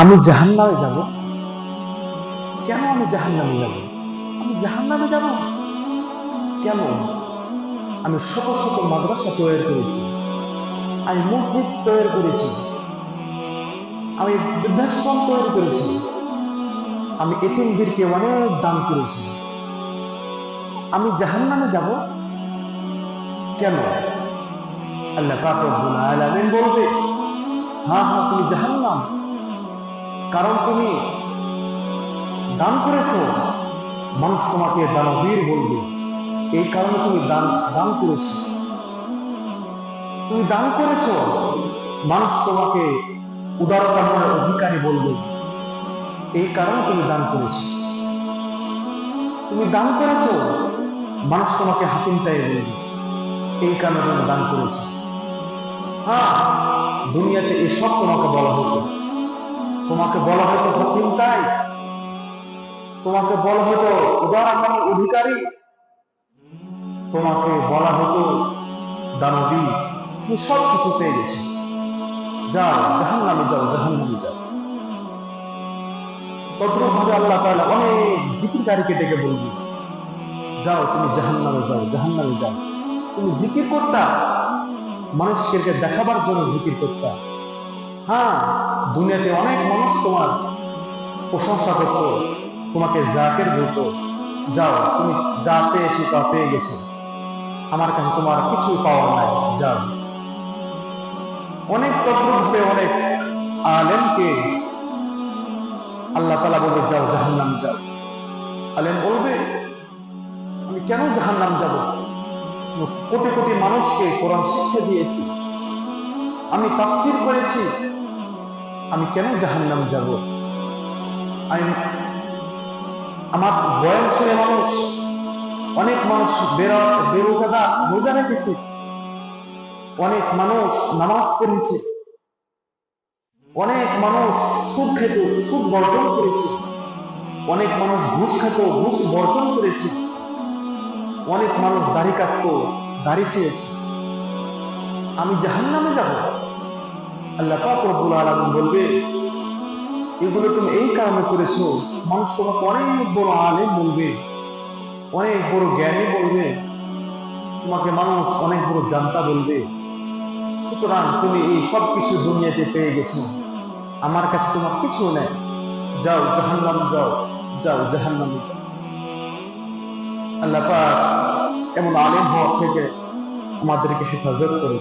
আমি জাহান নামে যাব। কেন আমি জাহান নামে যাব? আমি জাহান নামে যাব? কেন? আমি শত শত মাদ্রাসা তৈরি করেছি। আমি মসজিদ তৈরি করেছি। আমি বৃদ্ধাশ্রম তৈরি করেছি। আমি এতিমদেরকে অনেক দান করেছি। আমি জাহান নামে যাব? কেন? আল্লাহ আলামিন বলবে হ্যাঁ হ্যাঁ তুমি জাহান্নাম। কারণ তুমি দান করেছ। মানুষ তোমাকে দানবীর বলবে। এই কারণে তুমি দান দান করেছ। তুমি দান করেছ, মানুষ তোমাকে উদারতার অধিকারী বলবে। এই কারণে তুমি দান করেছ। তুমি দান করেছ, মানুষ তোমাকে হাতিম তাই বলবে। এই কারণে তুমি দান করেছ। হ্যাঁ দুনিয়াতে এসব তোমাকে বলা হতো তোমাকে বলা হতো হাতিম তাই। তোমাকে বলা হতো উদাহরণ অধিকারী। তোমাকে বলা হতো দানবী। তুমি সব কিছু পেয়ে গেছো। যাও জাহান নামে যাও জাহান নামে যাও। তদ্রুপভাবে আল্লাহ তাআলা অনেক জিকিরকারীকে ডেকে বলবি, যাও, তুমি জাহান নামে যাও জাহান নামে যাও। তুমি জিকির করতা। মানুষকে দেখাবার জন্য জিকির করতা। হ্যাঁ দুনিয়াতে অনেক মানুষ তোমার প্রশংসা করত, তোমাকে জাকের বলতো, যাও, তুমি যা চেয়েছি তা পেয়ে গেছো। আমার কাছে তোমার কিছু পাওয়ার নাই, যাও। অনেক তদ্রুপে অনেক আলেমকে আল্লাহ তালা বলবে, যাও, জাহান্নাম যাও। আলেম বলবে, আমি কেন জাহান্নাম যাব? কোটি কোটি মানুষকে কোরআন শিক্ষা দিয়েছি। আমি তাফসির করেছি। আমি কেন জাহান্নাম যাব? আমি, আমার বয়স ছেলে মানুষ, অনেক মানুষ বেরো- বেরোজাদা রোজা রেখেছে। অনেক মানুষ নামাজ পড়েছে। অনেক মানুষ সুদ খেত, সুদ বর্জন করেছে। অনেক মানুষ ঘুষ খেত, ঘুষ বর্জন করেছে। অনেক মানুষ দাড়ি কাটত, দাড়ি ছেড়েছে। আমি জাহান নামে যাব। আল্লাহ পাক রব্বুল আলামিন বলবে, এগুলো তুমি এই কারণে করেছ, মানুষ তোমাকে অনেক বড় আলে বলবে, অনেক বড় জ্ঞানী বলবে, তোমাকে মানুষ অনেক বড় জানতা বলবে। সুতরাং তুমি এই সব কিছু দুনিয়াতে পেয়ে গেছো। আমার কাছে তোমার কিছু নেই। যাও জাহান্নাম যাও যাও জাহান্নামে যাও। আল্লাহ পাক এমন আলেম হওয়া থেকে আমাদেরকে হেফাজত করে